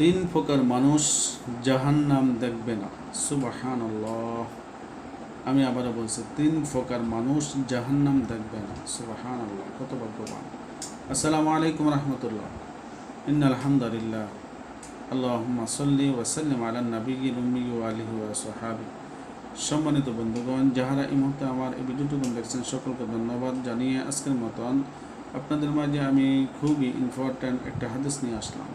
তিন প্রকার মানুষ জাহান নাম দেখবে না। সুবাহান আমি আবারও বলছি, তিন প্রকার মানুষ জাহান নাম দেখবে না। সুবাহান আল্লাহ কত ভাগ্যবান। আসসালামু আলাইকুম রহমতুল্লাহ। ইন আলহামদুলিল্লাহ আল্লাহুম্মা সাল্লি ওয়াসাল্লিম আলা নবী উম্মি আলিহি ওয়া সাহাবি। সম্মানিত বন্ধুগণ, যাহারা এই মুহূর্তে আমার এই ভিডিওটুকু দেখছেন, সকলকে ধন্যবাদ জানিয়ে আজকের মতন আপনাদের মাঝে আমি খুবই ইম্পর্ট্যান্ট একটা হাদিস নিয়ে আসলাম।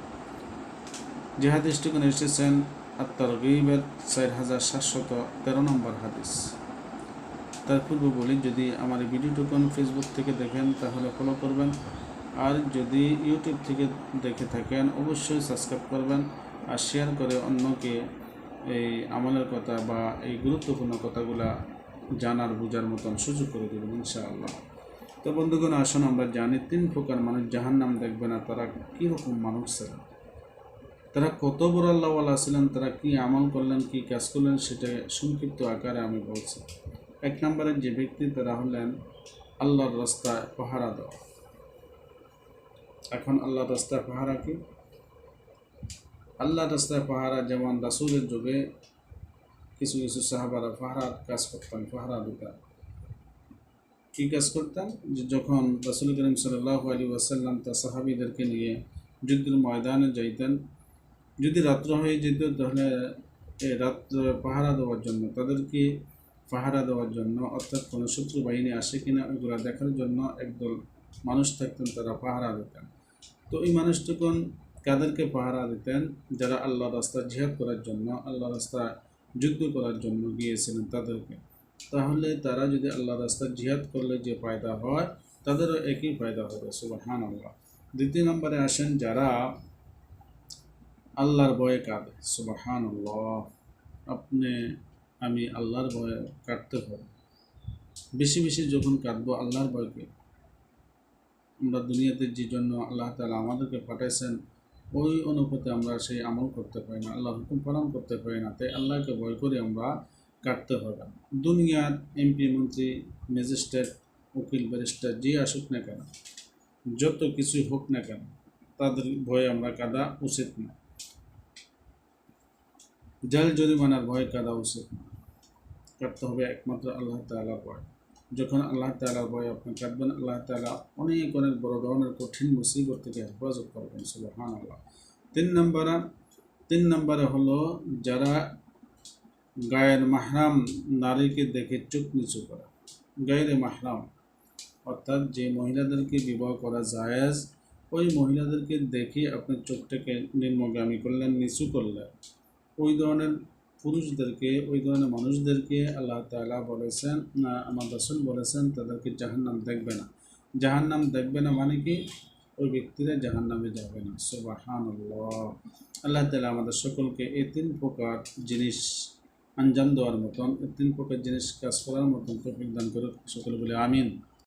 যে হাদিসটুকু এসেছেন আত্মার গরিবের চার হাজার সাতশত তেরো নম্বর হাদিস। তার পূর্বে বলি যদি আমার ভিডিওটুকুন ফেসবুক থেকে দেখেন, তাহলে ফলো করবেন। আর যদি ইউটিউব থেকে দেখে থাকেন, অবশ্যই সাবস্ক্রাইব করবেন আর শেয়ার করে অন্যকে এই আমলের কথা বা এই গুরুত্বপূর্ণ কথাগুলা জানার, বোঝার মতন সুযোগ করে দেবেন ইনশাআল্লাহ। তো বন্ধুগণ, আসুন আমরা জানি তিন প্রকার মানুষ জাহান নাম দেখবে না, তারা কীরকম মানুষ ছিল তারা কত বড় আল্লাহওয়ালা ছিলেন তারা কি আমল করলেন, কি কাজ করলেন, সেটা সংক্ষিপ্ত আকারে আমি বলছি। এক নম্বরের যে ব্যক্তি তারা হলেন আল্লাহর রাস্তায় পাহারা দেওয়া। এখন আল্লাহর রাস্তায় পাহারা কি? আল্লাহর রাস্তায় পাহারা যেমন রাসুলের যুগে কিছু কিছু সাহাবারা পাহারার কাজ করতেন, পাহারা দিতেন। কী কাজ করতেন? যে যখন রাসুল করিম সাল্লাহ আলী ওয়াসাল্লাম তার সাহাবিদেরকে নিয়ে যুদ্ধের ময়দানে যাইতেন যদি রাত্র হয়ে যেত তাহলে রাত্র পাহারা দেওয়ার জন্য তাদেরকে পাহারা দেওয়ার জন্য অর্থাৎ কোনো শত্রু বাহিনী আসে কিনা ওইগুলো দেখার জন্য একদল মানুষ থাকতেন, তারা পাহারা দিতেন। তো এই মানুষটুকুন কাদেরকে পাহারা দিতেন? যারা আল্লাহ রাস্তা জিহাদ করার জন্য আল্লাহ রাস্তা যুদ্ধ করার জন্য গিয়েছিলেন তাদেরকে। তাহলে তারা যদি আল্লাহ রাস্তা জিহাদ করলে যে ফায়দা হয়, তাদেরও একই ফায়দা হবে সুবাহান আল্লাহ দ্বিতীয় নম্বরে আসেন যারা আল্লাহর ভয়ে কাঁদে সুবাহান আপনি, আমি আল্লাহর ভয়ে কাটতে হবে বেশি বেশি যখন কাঁদবো আল্লাহর ভয়কে, আমরা দুনিয়াতে যে জন্য আল্লাহ তালা আমাদেরকে পাঠাইছেন, ওই অনুপাতে আমরা সেই আমল করতে পারি না, আল্লাহ হুকুম পালন করতে পারি না, তাই আল্লাহকে ভয় করে আমরা কাটতে হবে। দুনিয়ার এমপি, মন্ত্রী, ম্যাজিস্ট্রেট, উকিল, ব্যারিস্টার যে আসুক না কেন, যত কিছুই হোক না কেন, তাদের ভয়ে আমরা কাদা উচিত না। জেল জরিমানার ভয় কাদা উচিত কাটতে হবে একমাত্র আল্লাহ তালার ভয়। যখন আল্লাহ তালার ভয় আপনি কাটবেন, আল্লাহ তালা অনেক অনেক বড় ধরনের কঠিন মুসিবত থেকে হেফাজত করবেন সুবহান আল্লাহ তিন নম্বরে তিন নম্বরে হলো যারা গায়ের মাহরাম নারীকে দেখে চোখ নিচু করা। গায়ের মাহরাম, অর্থাৎ যে মহিলাদেরকে বিবাহ করা জায়েজ, ওই মহিলাদেরকে দেখে আপনি চোখটাকে নিম্নগামী করলেন, নিচু করলেন। ওই ধরনের পুরুষদেরকে, ওই ধরনের মানুষদেরকে আল্লাহ তালা বলেছেন আমার রসুল বলেছেন, তাদেরকে জাহান্নাম দেখবে না। জাহান্নাম দেখবে না মানে কি? ওই ব্যক্তিরা জাহান্নামে যাবে না। সুবাহান আল্লাহ তালা আমাদের সকলকে এই তিন প্রকার জিনিস আঞ্জাম দেওয়ার মতন এই তিন প্রকার জিনিস কাজ করার মতন তৌফিক দান করে সকলে বলে আমিন।